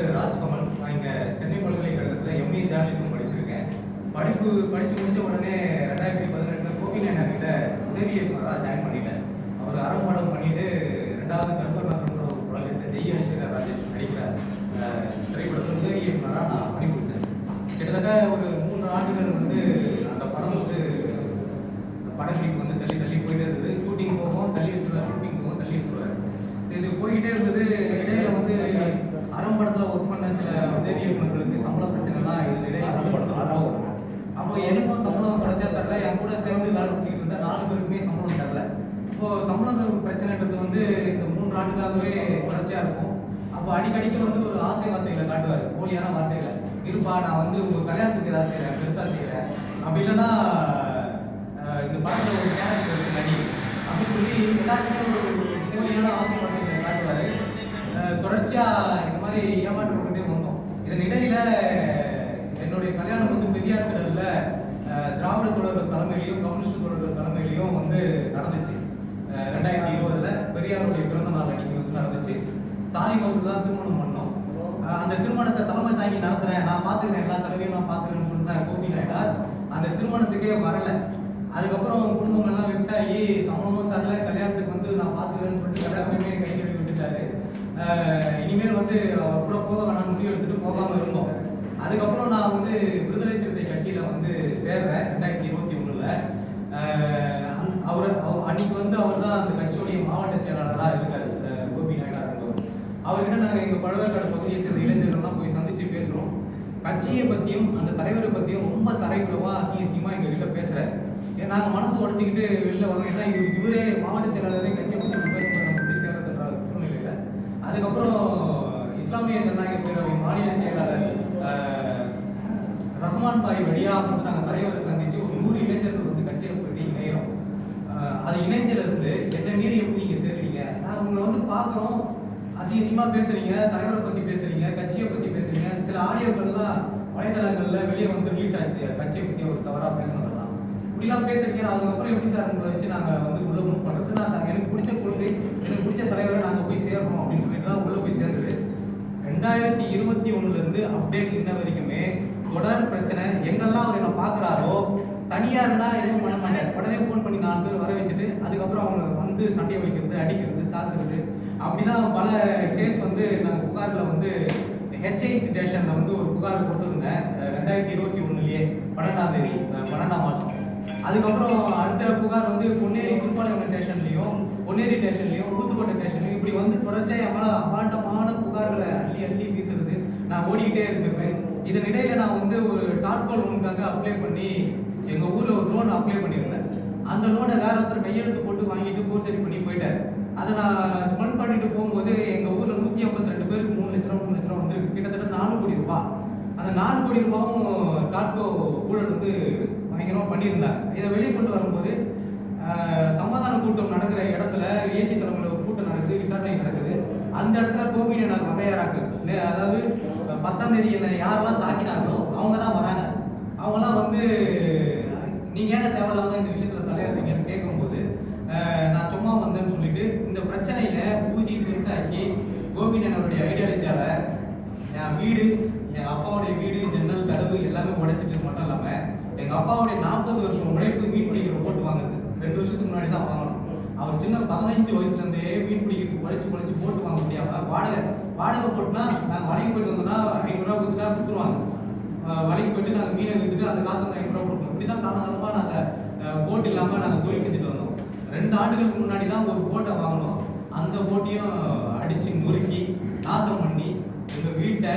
பேர் ராஜ்கமல் நான் இங்கே சென்னை பல்கலைக்கழகத்தில் எம்ஏ ஜேர்னலிசம் படிச்சிருக்கேன். படிப்பு படித்து முடிச்ச உடனே ரெண்டாயிரத்தி பதினெட்டில் கோபிநாயனர் கிட்ட உதவி இயக்குனராக ஜாயின் பண்ணிட்டேன். அவர் அறம்பாடம் பண்ணிட்டு ரெண்டாவது கற்பனார்ன்ற ஒரு ப்ராஜெக்ட் ஜெய் அனிஷிகர் ராஜேஷ் நடிக்கிற திரைப்படத்தில் உதவி இயக்குனராக நான் பண்ணி கொடுத்தேன் கிட்டத்தட்ட ஒரு மூன்று ஆண்டுகள் வந்து அந்த படம் வந்து படங்களுக்கு வந்து தள்ளி தள்ளி போயிட்டே இருந்தது ஷூட்டிங் போவோம் தள்ளி வச்சுருவார் ஷூட்டிங் போவோம் தள்ளி வச்சுருவார். இது போய்கிட்டே இருந்தது இடையில வந்து அறம்படத்தில் ஒர்க் பண்ண சில உதவி இயக்குநர்களுக்கு சம்பள பிரச்சனைலாம் இது இடையில போகும் அப்போ எனக்கும் சம்பளம் கிடைச்சா தரல என் கூட சேர்ந்து வேலை செஞ்சுக்கிட்டு இருந்த நாலு பேருக்குமே சம்பளம் தரல இப்போ சம்பளம் பிரச்சனைன்றது வந்து இந்த மூன்று தொடர்ச்சியா இருக்கும். அப்போ அடிக்கடிக்கு வந்து ஒரு ஆசை வார்த்தைகளை காட்டுவார். போலியான வார்த்தைகளை. இருப்பா நான் வந்து உங்க கல்யாணத்துக்கு ஏதாவது செய்கிறேன் பெருசா செய்கிறேன் அப்படி இல்லைன்னா இந்த படத்தில் ஒரு கேரக்டர் இருக்கு நடி. அப்படின்னு சொல்லி எல்லாருக்குமே ஒரு போலியான ஆசை வார்த்தைகளை காட்டுவார். தொடர்ச்சியா இந்த மாதிரி ஏமாற்று கொண்டே வந்தோம். இதன் இடையில என்னுடைய கல்யாணம் வந்து பெரியார் கடலில் அஹ், திராவிட தொடர்கள் தலைமையிலையும் கம்யூனிஸ்ட் தொடர்கள் தலைமையிலையும் வந்து நடந்துச்சு. ரெண்டாயிரத்தி பெரியாருடைய பிறந்த நாள் அன்னைக்கு வந்து நடந்துச்சு. சாதி மறுப்பு தான் திருமணம் பண்ணோம். அந்த திருமணத்தை தலைமை தாங்கி நடத்துறேன். நான் பார்த்துக்கிறேன். எல்லா செலவையும் நான் பார்த்துக்கிறேன்னு சொன்ன கோபி நாயனார் அந்த திருமணத்துக்கே வரல. அதுக்கப்புறம் குடும்பம் எல்லாம் விவசாயி சம்பளமும் தரல. கல்யாணத்துக்கு வந்து நான் பார்த்துக்கிறேன்னு சொல்லிட்டு எல்லாருமே கை கழுவி விட்டுட்டாரு. இனிமேல் வந்து கூட போக வேணாம் முடிவு எடுத்துட்டு போகாம இருந்தோம். அதுக்கப்புறம் நான் வந்து விடுதலை சிறுத்தை கட்சியில வந்து சேர்றேன் ரெண்டாயிரத்தி இருபத்தி ஒண்ணுல. அன்னைக்கு வந்து அவர் தான் அந்த கட்சியுடைய மாவட்ட செயலாளராக இருக்கார் கோபி நாயுடா இருந்தவர் அவர்கிட்ட நாங்கள் எங்கள் பழவேற்காடு பகுதியை சேர்ந்த இளைஞர்கள்லாம் போய் சந்திச்சு பேசுகிறோம் கட்சியை பற்றியும் அந்த தலைவரை பற்றியும் ரொம்ப தரைக்குறவா அசிங்க எங்கள் கிட்ட பேசுகிறார் நாங்கள் மனசு உடச்சிக்கிட்டு வெளில வரோம் ஏன்னா இவரே மாவட்ட செயலாளரே கட்சியை பற்றி பேசும்போது நம்ம சேர்றதுன்ற சூழ்நிலையில. அதுக்கப்புறம் இஸ்லாமிய ஜனநாயக பேரவை மாநில செயலாளர் ரஹ்மான் பாய் வழியா வந்து நாங்கள் தலைவரை சந்திச்சு ஒரு நூறு இளைஞர்கள் வந்து கட்சியில போயிட்டு இணையிறோம் அஹ், அது இணைஞ்சல இருந்து என்ன மீறி எப்படி நீங்க நான் உங்களை வந்து பார்க்குறோம். அசிங்கமா பேசுறீங்க தலைவரை பத்தி பேசுறீங்க கட்சியை பத்தி பேசுறீங்க. சில ஆடியோக்கள்லாம் வலைதளங்கள்ல வெளியே வந்து ரிலீஸ் ஆச்சு கட்சியை பத்தி ஒரு தவறா பேசினதெல்லாம். இப்படிலாம் பேசுறீங்க. அதுக்கப்புறம் எப்படி சார் உங்களை வச்சு நாங்க வந்து உள்ள மூவ் பண்றது? நான் எனக்கு பிடிச்ச கொள்கை எனக்கு பிடிச்ச தலைவரை நாங்க போய் சேர்றோம் அப்படின்னு சொல்லிட்டு தான் உள்ள போய் சேர்ந்தது. ரெண்டாயிரத்தி இருபத்தி ஒண்ணுல இருந்து அப்டேட் இன்ன வரைக்குமே தொடர் பிரச்சனை எங்கெல்லாம் அவர் என்ன பாக்குறாரோ தனியா இருந்தா எதுவும் பண்ண மாட்டேன் உடனே ஃபோன் பண்ணி நாலு பேர் வர வச்சுட்டு அதுக்கப்புறம் அவங்க வந்து சண்டையை வைக்கிறது அடிக்கிறது தாக்குறது. அப்படிதான் பல கேஸ் வந்து நாங்கள் புகாரில் வந்து ஹெச்ஐ ஸ்டேஷனில் வந்து ஒரு புகார் கொடுத்துருந்தேன். ரெண்டாயிரத்தி இருபத்தி ஒன்றுலேயே பன்னெண்டாம் தேதி பன்னெண்டாம் மாதம் அதுக்கப்புறம் அடுத்த புகார் வந்து பொன்னேரி திருப்பாளையம் ஸ்டேஷன்லையும் பொன்னேரி ஸ்டேஷன்லையும் ஊத்துக்கோட்டை ஸ்டேஷன்லையும் இப்படி வந்து தொடர்ச்சியாக எவ்வளோ அபாண்டமான புகார்களை அள்ளி அள்ளி வீசுறது நான் ஓடிக்கிட்டே இருந்திருப்பேன். இதன் இடையில நான் வந்து ஒரு டாட்கோல் ஒன்றுக்காக அப்ளை பண்ணி எங்கள் ஊரில் ஒரு லோன் அப்ளை பண்ணியிருந்தேன். அந்த லோனை வேற ஒருத்தர் கையெழுத்து போட்டு வாங்கிட்டு போர்ஜரி பண்ணி போயிட்டார். அதை நான் ஸ்மெண்ட் பண்ணிட்டு போகும்போது எங்க ஊர்ல நூத்தி ஐம்பத்தி ரெண்டு பேருக்கு மூணு லட்ச ரூபா மூணு லட்ச ரூபா வந்து கிட்டத்தட்ட நாலு கோடி ரூபாய். அந்த நாலு கோடி ரூபாயும் டாட்கோ ஊழல் வந்து பயங்கரமாக பண்ணியிருந்தாங்க இதை வெளியே கொண்டு வரும்போது சமாதான கூட்டம் நடக்கிற இடத்துல ஏசி தலைமையில் ஒரு கூட்டம் நடக்குது விசாரணை நடக்குது. அந்த இடத்துல கோவிட் எனக்கு வகையாராக்கு அதாவது பத்தாம் தேதி என்ன யாரெல்லாம் தாக்கினார்களோ அவங்க தான் வராங்க. அவங்கலாம் வந்து நீங்க ஏங்க தேவையில்லாம இந்த விஷயத்துல தலையிடுறீங்கன்னு கேட்கும்போது நான் சும்மா வந்தேன்னு சொல்லிட்டு இந்த பிரச்சனையில ஊதி பெருசாக்கி கோபிநாயனருடைய ஐடியாலஜியால என் வீடு என் அப்பாவுடைய வீடு ஜன்னல் கதவு எல்லாமே உடைச்சிட்டு மட்டும் இல்லாம எங்க அப்பாவுடைய நாற்பது வருஷம் உழைப்பு மீன் பிடிக்கிற போட்டு வாங்குது ரெண்டு வருஷத்துக்கு முன்னாடி தான் வாங்கணும். அவர் சின்ன பதினஞ்சு வயசுல இருந்தே மீன் பிடிக்கிறதுக்கு உழைச்சு உழைச்சு போட்டு வாங்க முடியாம வாடகை வாடகை போட்டுனா நாங்கள் வலைக்கு போயிட்டு வந்தோம்னா ஐநூறுரூவா கொடுத்துட்டா கொடுத்துருவாங்க. வலைக்கு போயிட்டு நாங்கள் மீனை வித்துட்டு அந்த காசு நாங்கள் ஐநூறுரூவா கொடுப்போம். இப்படி தான் நாங்க நாங்கள் போட் இல்லாமல் நாங்கள் தொழில் செஞ்சுட்டு வந்தோம். ரெண்டு ஆண்டுகளுக்கு முன்னாடி தான் ஒரு போட்டை வாங்கினோம். அந்த போட்டையும் அடித்து நொறுக்கி நாசம் பண்ணி எங்கள் வீட்டை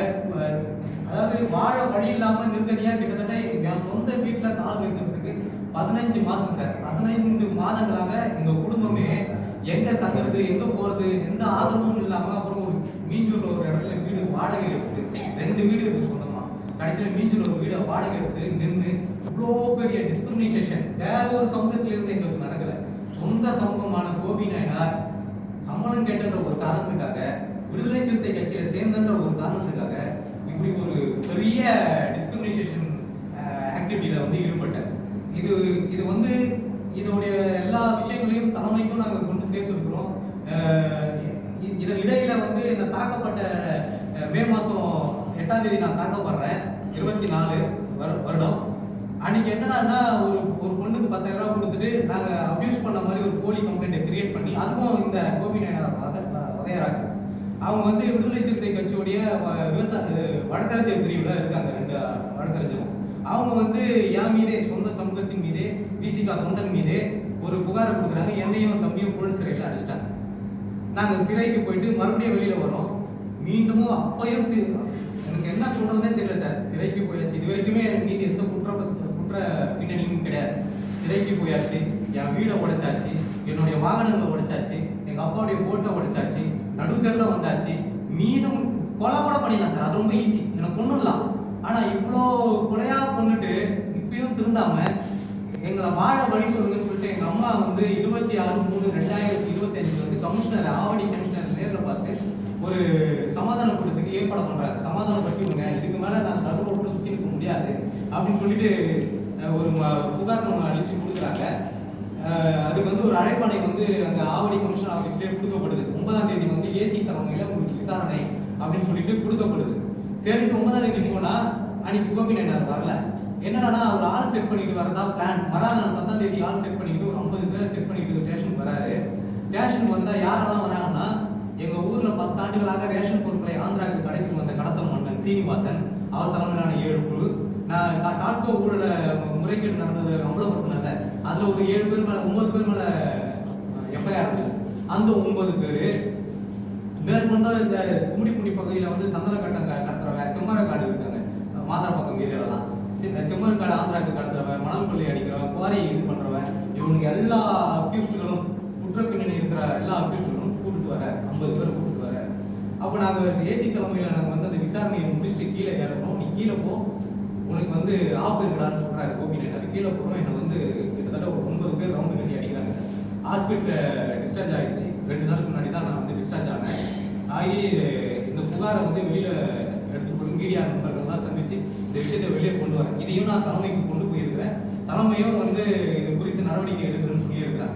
அதாவது வாழ வழி இல்லாமல் நிர்கதியா கிட்டத்தட்ட என் சொந்த வீட்டில் கால் வைக்கிறதுக்கு பதினைஞ்சு மாதம் சார். பதினைந்து மாதங்களாக எங்கள் குடும்பமே எங்கே தங்குறது எங்கே போகிறது எந்த ஆதரவும் இல்லாமல் அப்புறம் ஒரு மீஞ்சூரில் ஒரு இடத்துல வீடு வாடகை இருக்குது ரெண்டு வீடு இருக்கு கடைசியில் மீஞ்சூர்ல ஒரு வீடை வாடகை எடுத்து நின்று இவ்வளோ பெரிய டிஸ்கிரிமினேஷன் வேற ஒரு சமூகத்திலிருந்து எங்களுக்கு நடக்கலை. சொந்த சமூகமான கோபி நாயனார் சம்பளம் கேட்டன்ற ஒரு காரணத்துக்காக விடுதலை சிறுத்தை கட்சியில சேர்ந்தன்ற ஒரு காரணத்துக்காக இப்படி ஒரு பெரிய டிஸ்கிரிமினேஷன் ஆக்டிவிட்டியில வந்து ஈடுபட்டார். இது இது வந்து இதோடைய எல்லா விஷயங்களையும் தலைமைக்கும் நாங்கள் கொண்டு சேர்த்துருக்குறோம். இதன் இடையில வந்து என்னை தாக்கப்பட்ட மே மாதம் எட்டாம் தேதி நான் தாக்கப்படுறேன். இருபத்தி நாலு வருடம். அன்னைக்கு என்னடான்னா ஒரு ஒரு பொண்ணுக்கு பத்தாயிரம் ரூபா கொடுத்துட்டு நாங்கள் அப்யூஸ் பண்ண மாதிரி ஒரு போலி கம்ப்ளைண்ட்டை கிரியேட் பண்ணி அதுவும் இந்த கோபி நாயனார் வகையறாங்க அவங்க வந்து விடுதலை சிறுத்தை கட்சியுடைய விவசாய வழக்கறிஞர் பிரிவில் இருக்காங்க ரெண்டு வழக்கறிஞரும். அவங்க வந்து என் மீதே சொந்த சமூகத்தின் மீதே விசிகா தொண்டன் மீதே ஒரு புகாரை கொடுக்குறாங்க. என்னையும் தம்பியும் புழல் சிறையில் அடிச்சிட்டாங்க. நாங்கள் சிறைக்கு போயிட்டு மறுபடியும் வெளியில் வரோம். மீண்டும் அப்பயும் தி- என்ன சொல்றதுனே தெரியல சார். சிறைக்கு போயாச்சு. இது வரைக்குமே மீதி எந்த குற்ற குற்ற பின்னணியும் கிடையாது. சிறைக்கு போயாச்சு. என் வீடை உடைச்சாச்சு. என்னுடைய வாகனங்களை உடைச்சாச்சு. எங்க அப்பாவுடைய போட்டை உடைச்சாச்சு. நடுத்தெருல வந்தாச்சு. மீண்டும் கொலை கூட பண்ணிடலாம் சார். அது ரொம்ப ஈஸி எனக்கு கொண்டுடலாம் ஆனா இவ்வளோ கொலையா கொண்டுட்டு இப்பயும் திருந்தாம எங்களை வாழ வழி சொல்லுங்கன்னு சொல்லிட்டு எங்க அம்மா வந்து இருபத்தி ஆறு மூணு ரெண்டாயிரத்தி இருபத்தி அஞ்சுல வந்து கமிஷனர் ஆவணி கமிஷனர் நேரில் பார்த்து ஒரு சமாதான கூட்டத்துக்கு ஏற்பாடு பண்ணுறாங்க சமாதானம் பற்றி விடுங்க இதுக்கு மேல நான் நடு ரோட்ல சுத்தி நிற்க முடியாது அப்படின்னு சொல்லிட்டு ஒரு புகார் மனு கொடுக்குறாங்க. அதுக்கு வந்து ஒரு அழைப்பாணை வந்து அந்த ஆவடி கமிஷன் ஆஃபீஸ்லயே கொடுக்கப்படுது. ஒன்பதாம் தேதி வந்து ஏசி தலைமையில உங்களுக்கு விசாரணை அப்படின்னு சொல்லிட்டு கொடுக்கப்படுது. சரின்ட்டு ஒன்பதாம் தேதி போனா அன்னைக்கு கோபி நாயனார் வரல என்னடா அவர் ஆள் செட் பண்ணிட்டு வரதா பிளான் வராத நாள் பத்தாம் தேதி ஆள் செட் பண்ணிட்டு ஒரு ஐம்பது பேரை செட் பண்ணிட்டு ஸ்டேஷனுக்கு வராரு. ஸ்டேஷனுக்கு வந்தா யாரெல்லாம் வராங்கன்னா எங்க ஊர்ல பத்தாண்டுகளாக ரேஷன் பொருட்களை ஆந்திராவுக்கு கடைக்கு வந்த கடத்தல் மன்னன் சீனிவாசன் அவர் தலைமையிலான ஏழு குழு. நான் டாட்கோ ஊழல முறைகேடு நடந்தது அம்பலப்படுத்தினால அதுல ஒரு ஏழு பேர் மேல ஒன்பது பேர் மேல எஃப்ஐஆர் இருந்தது. அந்த ஒன்பது பேரு மேற்கொண்ட இந்த கும்மிடிப்பூண்டி பகுதியில வந்து சந்தன கட்டம் க- செம்மரக்காடு இருக்காங்க. மாதா பக்கம் ஏரியாலாம் செம்மரக்காடு ஆந்திராக்கு கடத்துறவன் மணல் கொள்ளை அடிக்கிறவன் குவாரி இது பண்றவன் இவனுக்கு எல்லா அக்யூஸ்டுகளும் குற்ற பின்னணி இருக்கிற எல்லா அக்யூஸ்டுகளும் கூப்பிட்டு வர ஐம்பது பேர் கூப்பிட்டு வர. அப்போ நாங்கள் ஏசி தலைமையில் நாங்கள் வந்து அந்த விசாரணையை முடிச்சுட்டு கீழே இறங்குறோம். நீ கீழே போ. உனக்கு வந்து ஆப்பு இருக்கடான்னு சொல்கிறாரு கோபி நாயனார் கீழே போகிறோம் என்னை வந்து கிட்டத்தட்ட ஒரு ஒன்பது பேர் ரவுண்டு கட்டி அடிக்கிறாங்க சார். ஹாஸ்பிட்டலில் டிஸ்சார்ஜ் ஆகிடுச்சு ரெண்டு நாளுக்கு முன்னாடி தான் நான் வந்து டிஸ்சார்ஜ் ஆனேன். ஆகி இந்த புகாரை வந்து வெளியில் எடுத்து போய் மீடியா நண்பர்கள்லாம் சந்திச்சு இந்த விஷயத்தை வெளியே கொண்டு வரேன். இதையும் நான் தலைமைக்கு கொண்டு போயிருக்கிறேன். தலைமையும் வந்து இது குறித்து நடவடிக்கை எடுக்கிறேன்னு சொல்லியிருக்கிறேன்